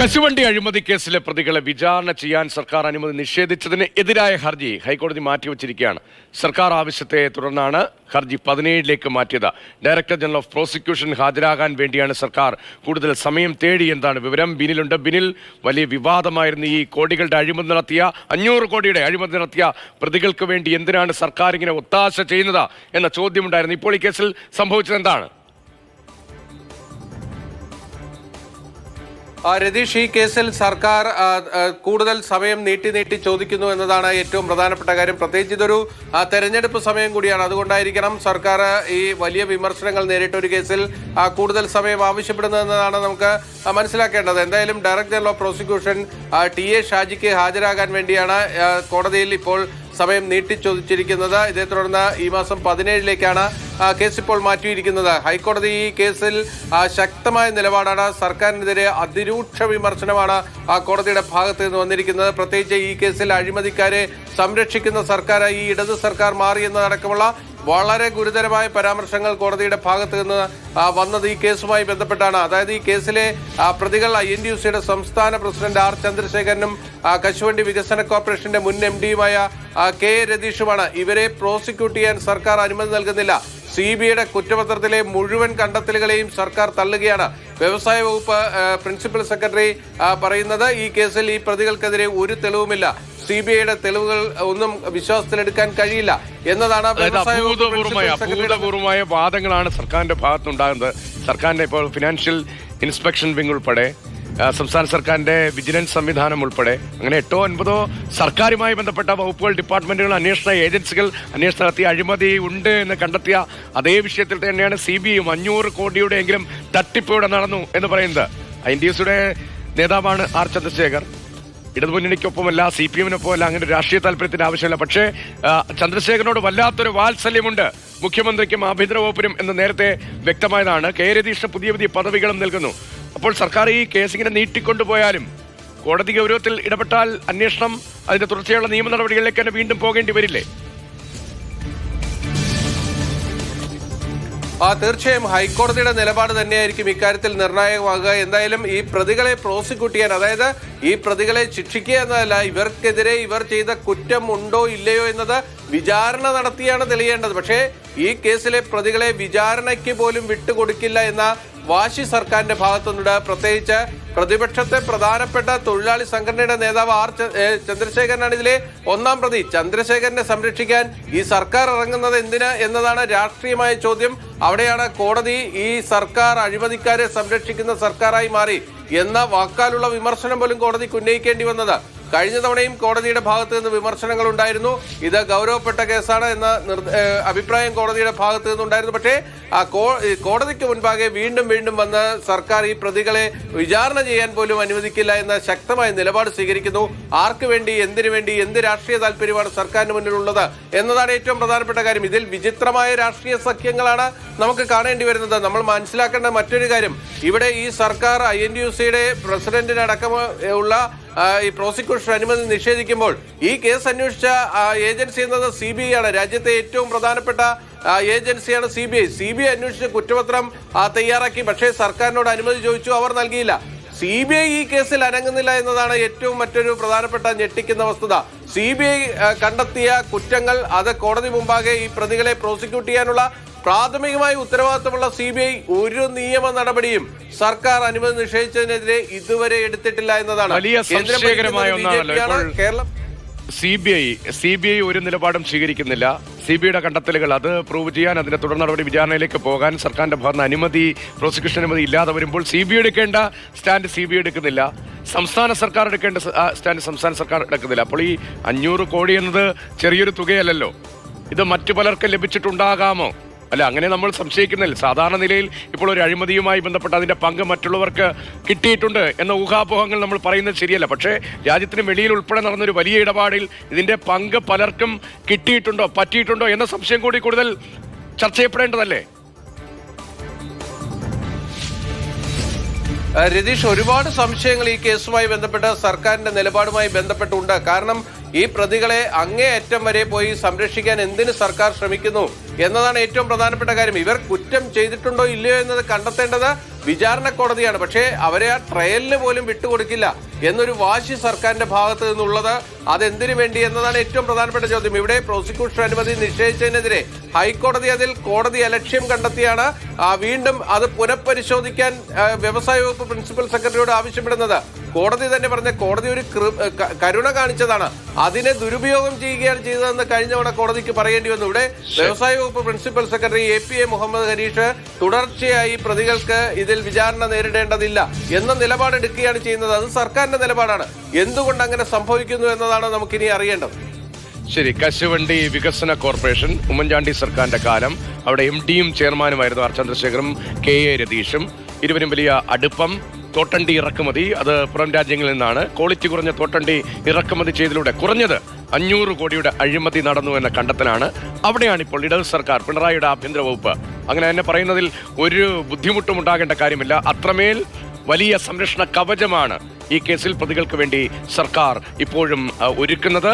കശുവണ്ടി അഴിമതി കേസിലെ പ്രതികളെ വിചാരണ ചെയ്യാൻ സർക്കാർ അനുമതി നിഷേധിച്ചതിന് എതിരായ ഹർജി ഹൈക്കോടതി മാറ്റിവച്ചിരിക്കുകയാണ്. സർക്കാർ ആവശ്യത്തെ തുടർന്നാണ് ഹർജി പതിനേഴിലേക്ക് മാറ്റിയത്. ഡയറക്ടർ ജനറൽ ഓഫ് പ്രോസിക്യൂഷൻ ഹാജരാകാൻ വേണ്ടിയാണ് സർക്കാർ കൂടുതൽ സമയം തേടി എന്താണ് വിവരം ബിനിലുണ്ട്. ബിനിൽ വലിയ വിവാദമായിരുന്നു ഈ കോടികളുടെ അഴിമതി നടത്തിയ അഞ്ഞൂറ് കോടിയുടെ അഴിമതി നടത്തിയ പ്രതികൾക്ക് വേണ്ടി എന്തിനാണ് സർക്കാർ ഇങ്ങനെ ഒത്താശ ചെയ്യുന്നത് എന്ന ചോദ്യമുണ്ടായിരുന്നു. ഇപ്പോൾ ഈ കേസിൽ സംഭവിച്ചത് എന്താണ്? രതീഷ് ഈ കേസിൽ സർക്കാർ കൂടുതൽ സമയം നീട്ടി നീട്ടി ചോദിക്കുന്നു എന്നതാണ് ഏറ്റവും പ്രധാനപ്പെട്ട കാര്യം. പ്രത്യേകിച്ച് ഇതൊരു തെരഞ്ഞെടുപ്പ് സമയം കൂടിയാണ്. അതുകൊണ്ടായിരിക്കണം സർക്കാർ ഈ വലിയ വിമർശനങ്ങൾ നേരിട്ട ഒരു കേസിൽ കൂടുതൽ സമയം ആവശ്യപ്പെടുന്നതെന്നതാണ് നമുക്ക് മനസ്സിലാക്കേണ്ടത്. എന്തായാലും director general of prosecution T A ഷാജിക്ക് ഹാജരാകാൻ വേണ്ടിയാണ് കോടതിയിൽ ഇപ്പോൾ സമയം നീട്ടിച്ചോദിച്ചിരിക്കുന്നത്. ഇതേ തുടർന്ന് ഈ മാസം പതിനേഴിലേക്കാണ് കേസ് ഇപ്പോൾ മാറ്റിയിരിക്കുന്നത്. ഹൈക്കോടതി ഈ കേസിൽ ശക്തമായ നിലപാടാണ്. സർക്കാരിനെതിരെ അതിരൂക്ഷ വിമർശനമാണ് കോടതിയുടെ ഭാഗത്ത് നിന്ന് വന്നിരിക്കുന്നത്. പ്രത്യേകിച്ച് ഈ കേസിൽ അഴിമതിക്കാരെ സംരക്ഷിക്കുന്ന സർക്കാർ ഈ ഇടത് സർക്കാർ മാറിയെന്നതടക്കമുള്ള വളരെ ഗുരുതരമായ പരാമർശങ്ങൾ കോടതിയുടെ ഭാഗത്ത് നിന്ന് വന്നത് ഈ കേസുമായി ബന്ധപ്പെട്ടാണ്. അതായത് ഈ കേസിലെ പ്രതികൾ ഐ എൻ ഡി യു സിയുടെ സംസ്ഥാന പ്രസിഡന്റ് ആർ ചന്ദ്രശേഖരനും കശുവണ്ടി വികസന കോർപ്പറേഷന്റെ മുൻ എം ഡിയുമായ കെ രതീഷുമാണ് ഇവരെ പ്രോസിക്യൂട്ട് ചെയ്യാൻ സർക്കാർ അനുമതി നൽകുന്നില്ല. സി ബി ഐയുടെ കുറ്റപത്രത്തിലെ മുഴുവൻ കണ്ടെത്തലുകളെയും സർക്കാർ തള്ളുകയാണ്. വ്യവസായ വകുപ്പ് പ്രിൻസിപ്പൽ സെക്രട്ടറി പറയുന്നത് ഈ കേസിൽ ഈ പ്രതികൾക്കെതിരെ ഒരു തെളിവുമില്ല. സി ബി ഐയുടെ തെളിവുകൾ ഒന്നും വിശ്വാസത്തിലെടുക്കാൻ കഴിയില്ല. എന്നതാണ് അഭൂതപൂർവമായ വാദങ്ങളാണ് സർക്കാരിന്റെ ഭാഗത്തുണ്ടാകുന്നത്. സർക്കാരിന്റെ ഇപ്പോൾ ഫിനാൻഷ്യൽ ഇൻസ്പെക്ഷൻ വിംഗ് ഉൾപ്പെടെ സംസ്ഥാന സർക്കാരിന്റെ വിജിലൻസ് സംവിധാനം ഉൾപ്പെടെ അങ്ങനെ എട്ടോ ഒൻപതോ സർക്കാരുമായി ബന്ധപ്പെട്ട വകുപ്പുകൾ ഡിപ്പാർട്ട്മെന്റുകൾ അന്വേഷണ ഏജൻസികൾ അന്വേഷണം നടത്തിയ അഴിമതി ഉണ്ട് എന്ന് കണ്ടെത്തിയ അതേ വിഷയത്തിൽ തന്നെയാണ് സി ബി ഐയും അഞ്ഞൂറ് കോടിയുടെ എങ്കിലും തട്ടിപ്പ് ഇവിടെ നടന്നു എന്ന് പറയുന്നത്. ഐ ഡി എസിയുടെ നേതാവാണ് ആർ ചന്ദ്രശേഖർ. ഇടതുമുന്നണിക്കൊപ്പമല്ല സി പി എമ്മിനൊപ്പമല്ല അങ്ങനെ രാഷ്ട്രീയ താല്പര്യത്തിന് ആവശ്യമില്ല. പക്ഷേ ചന്ദ്രശേഖരനോട് വല്ലാത്തൊരു വാത്സല്യമുണ്ട്. മുഖ്യമന്ത്രിക്കും ആഭ്യന്തര വകുപ്പിനും എന്ന് നേരത്തെ വ്യക്തമായതാണ്. കെ രതീഷിന് പുതിയ പുതിയ പദവികളും നൽകുന്നു. അപ്പോൾ സർക്കാർ ഈ കേസ് ഇങ്ങനെ നീട്ടിക്കൊണ്ടുപോയാലും കോടതി ഗൗരവത്തിൽ ഇടപെട്ടാൽ അന്വേഷണം അതിന്റെ തുടർച്ചയുള്ള നിയമ നടപടികളിലേക്ക് തന്നെ വീണ്ടും പോകേണ്ടി വരില്ലേ? ആ തീർച്ചയായും. ഹൈക്കോടതിയുടെ നിലപാട് തന്നെയായിരിക്കും ഇക്കാര്യത്തിൽ നിർണായകമാകുക. എന്തായാലും ഈ പ്രതികളെ പ്രോസിക്യൂട്ട് ചെയ്യാൻ അതായത് ഈ പ്രതികളെ ശിക്ഷിക്കുക എന്നതല്ല ഇവർക്കെതിരെ ഇവർ ചെയ്ത കുറ്റം ഉണ്ടോ ഇല്ലയോ എന്നത് വിചാരണ നടത്തിയാണ് തെളിയേണ്ടത്. പക്ഷേ ഈ കേസിലെ പ്രതികളെ വിചാരണയ്ക്ക് പോലും വിട്ടുകൊടുക്കില്ല എന്ന വാശി സർക്കാരിന്റെ ഭാഗത്തുനിന്നുണ്ട്. പ്രത്യേകിച്ച് പ്രതിപക്ഷത്തെ പ്രധാനപ്പെട്ട തൊഴിലാളി സംഘടനയുടെ നേതാവ് ആർ ചന്ദ്രശേഖരനാണ് ഇതിലെ ഒന്നാം പ്രതി. ചന്ദ്രശേഖരനെ സംരക്ഷിക്കാൻ ഈ സർക്കാർ ഇറങ്ങുന്നത് എന്തിന് എന്നതാണ് രാഷ്ട്രീയമായ ചോദ്യം. അവിടെയാണ് കോടതി ഈ സർക്കാർ അഴിമതിക്കാരെ സംരക്ഷിക്കുന്ന സർക്കാരായി മാറി എന്ന വാക്കാലുള്ള വിമർശനം പോലും കോടതിക്ക് ഉന്നയിക്കേണ്ടി വന്നത്. കഴിഞ്ഞ തവണയും കോടതിയുടെ ഭാഗത്ത് നിന്ന് വിമർശനങ്ങൾ ഉണ്ടായിരുന്നു. ഇത് ഗൗരവപ്പെട്ട കേസാണ് എന്ന അഭിപ്രായം കോടതിയുടെ ഭാഗത്ത് നിന്നുണ്ടായിരുന്നു. പക്ഷേ ആ കോടതിക്ക് മുൻപാകെ വീണ്ടും വീണ്ടും വന്ന് സർക്കാർ ഈ പ്രതികളെ വിചാരണ ചെയ്യാൻ പോലും അനുവദിക്കില്ല എന്ന ശക്തമായ നിലപാട് സ്വീകരിക്കുന്നു. ആർക്ക് വേണ്ടി എന്തിനു വേണ്ടി എന്ത് രാഷ്ട്രീയ താല്പര്യമാണ് സർക്കാരിന് മുന്നിലുള്ളത് എന്നതാണ് ഏറ്റവും പ്രധാനപ്പെട്ട കാര്യം. ഇതിൽ വിചിത്രമായ രാഷ്ട്രീയ സഖ്യങ്ങളാണ് നമുക്ക് കാണേണ്ടി വരുന്നത്. നമ്മൾ മനസ്സിലാക്കേണ്ട മറ്റൊരു കാര്യം. ഇവിടെ ഈ സർക്കാർ ഐ എൻ ഡി യു സിയുടെ പ്രസിഡന്റിനടക്കം ഉള്ള ഈ പ്രോസിക്യൂഷൻ അനുമതി നിഷേധിക്കുമ്പോൾ ഈ കേസ് അന്വേഷിച്ച ഏജൻസി എന്നത് സി ബി ഐ ആണ്. രാജ്യത്തെ ഏറ്റവും പ്രധാനപ്പെട്ട ഏജൻസിയാണ് C B I C B I അന്വേഷിച്ച കുറ്റപത്രം തയ്യാറാക്കി. പക്ഷേ സർക്കാരിനോട് അനുമതി ചോദിച്ചു അവർ നൽകിയില്ല. സി ബി ഐ ഈ കേസിൽ അനങ്ങുന്നില്ല എന്നതാണ് ഏറ്റവും മറ്റൊരു പ്രധാനപ്പെട്ട ഞെട്ടിക്കുന്ന വസ്തുത. സി ബി ഐ കണ്ടെത്തിയ കുറ്റങ്ങൾ അത് കോടതി മുമ്പാകെ ഈ പ്രതികളെ പ്രോസിക്യൂട്ട് ചെയ്യാനുള്ള പ്രാഥമികമായ ഉത്തരവാദിത്തമുള്ള സി ബി ഐ ഒരു നിയമ നടപടിയും സർക്കാർ അനുമതി നിഷേധിച്ചതിനെതിരെ ഇതുവരെ എടുത്തിട്ടില്ല എന്നതാണ്. വലിയ കേന്ദ്രം സംശയകരമായ ഒന്നാണല്ലോ. ഇപ്പോൾ. Keralam. C B I C B I ഒരു നിലപാടും സ്വീകരിക്കുന്നില്ല. സി ബി ഐയുടെ കണ്ടെത്തലുകൾ അത് പ്രൂവ് ചെയ്യാൻ അതിന്റെ തുടർ നടപടി വിചാരണയിലേക്ക് പോകാൻ സർക്കാരിന്റെ ഭാഗത്ത് അനുമതി പ്രോസിക്യൂഷൻ അനുമതി ഇല്ലാതെ വരുമ്പോൾ സി ബി ഐ എടുക്കേണ്ട സ്റ്റാൻഡ് സി ബി ഐ എടുക്കുന്നില്ല. സംസ്ഥാന സർക്കാർ എടുക്കേണ്ട സ്റ്റാൻഡ് സംസ്ഥാന സർക്കാർ എടുക്കുന്നില്ല. അപ്പോൾ ഈ അഞ്ഞൂറ് കോടി എന്നത് ചെറിയൊരു തുകയല്ലല്ലോ. ഇത് മറ്റു പലർക്കും ലഭിച്ചിട്ടുണ്ടാകാമോ? അല്ല അങ്ങനെ നമ്മൾ സംശയിക്കുന്നില്ല. സാധാരണ നിലയിൽ ഇപ്പോൾ ഒരു അഴിമതിയുമായി ബന്ധപ്പെട്ട് അതിന്റെ പങ്ക് മറ്റുള്ളവർക്ക് കിട്ടിയിട്ടുണ്ട് എന്ന ഊഹാപോഹങ്ങൾ നമ്മൾ പറയുന്നത് ശരിയല്ല. പക്ഷേ രാജ്യത്തിന് വെളിയിൽ ഉൾപ്പെടെ നടന്നൊരു വലിയ ഇടപാടിൽ ഇതിന്റെ പങ്ക് പലർക്കും കിട്ടിയിട്ടുണ്ടോ പറ്റിയിട്ടുണ്ടോ എന്ന സംശയം കൂടി കൂടുതൽ ചർച്ച ചെയ്യപ്പെടേണ്ടതല്ലേ? രതീഷ് ഒരുപാട് സംശയങ്ങൾ ഈ കേസുമായി ബന്ധപ്പെട്ട് സർക്കാരിന്റെ നിലപാടുമായി ബന്ധപ്പെട്ടുണ്ട്. കാരണം ഈ പ്രതികളെ അങ്ങേയറ്റം വരെ പോയി സംരക്ഷിക്കാൻ എന്തിന് സർക്കാർ ശ്രമിക്കുന്നു? എന്നതാണ് ഏറ്റവും പ്രധാനപ്പെട്ട കാര്യം. ഇവർ കുറ്റം ചെയ്തിട്ടുണ്ടോ ഇല്ലയോ എന്നത് കണ്ടെത്തേണ്ടത് വിചാരണ കോടതിയാണ്. പക്ഷേ അവരെ ആ ട്രയലിന് പോലും വിട്ടുകൊടുക്കില്ല എന്നൊരു വാശി സർക്കാരിന്റെ ഭാഗത്ത് നിന്നുള്ളത് അതെന്തിനു വേണ്ടി എന്നതാണ് ഏറ്റവും പ്രധാനപ്പെട്ട ചോദ്യം. ഇവിടെ പ്രോസിക്യൂഷൻ അനുമതി നിശ്ചയിച്ചതിനെതിരെ ഹൈക്കോടതി അതിൽ കോടതി അലക്ഷ്യം കണ്ടെത്തിയാണ്. വീണ്ടും അത് പുനഃപരിശോധിക്കാൻ വ്യവസായ വകുപ്പ് പ്രിൻസിപ്പൽ സെക്രട്ടറിയോട് ആവശ്യപ്പെടുന്നത്. കോടതി തന്നെ പറഞ്ഞ കോടതി ഒരു കരുണ കാണിച്ചതാണ്. അതിനെ ദുരുപയോഗം ചെയ്യുകയാണ് ചെയ്തതെന്ന് കഴിഞ്ഞ തവണ കോടതിക്ക് പറയേണ്ടി വന്നു. ഇവിടെ വ്യവസായ വകുപ്പ് principal secretary A P A Muhammad Harish തുടർച്ചയായി പ്രതികൾക്ക് ഇതിൽ വിചാരണ നേരിടേണ്ടതില്ല എന്ന നിലപാടെടുക്കുകയാണ് ചെയ്യുന്നത്. അത് സർക്കാരിന്റെ നിലപാടാണ്. എന്തുകൊണ്ട് അങ്ങനെ സംഭവിക്കുന്നു എന്നതാണ് നമുക്കിനി അറിയേണ്ടത്. ശരി കശുവണ്ടി വികസന കോർപ്പറേഷൻ ഉമ്മൻചാണ്ടി സർക്കാരിന്റെ കാലം അവിടെ എം ഡിയും ചെയർമാനുമായിരുന്നു ആർ ചന്ദ്രശേഖറും കെ എ രതീഷും. ഇരുവരും വലിയ അടുപ്പം തോട്ടണ്ടി ഇറക്കുമതി അത് പുറം രാജ്യങ്ങളിൽ നിന്നാണ്. ക്വാളിറ്റി കുറഞ്ഞ തോട്ടണ്ടി ഇറക്കുമതി ചെയ്തതിലൂടെ കുറഞ്ഞത് അഞ്ഞൂറ് കോടിയുടെ അഴിമതി നടന്നു എന്ന കണ്ടെത്തലാണ് അവിടെയാണ് ഇപ്പോൾ ഇടത് സർക്കാർ പിണറായിയുടെ ആഭ്യന്തര വകുപ്പ്. അങ്ങനെ തന്നെ പറയുന്നതിൽ ഒരു ബുദ്ധിമുട്ടും ഉണ്ടാകേണ്ട കാര്യമില്ല. അത്രമേൽ വലിയ സംരക്ഷണ കവചമാണ് ഈ കേസിൽ പ്രതികൾക്ക് വേണ്ടി സർക്കാർ ഇപ്പോഴും ഒരുക്കുന്നത്.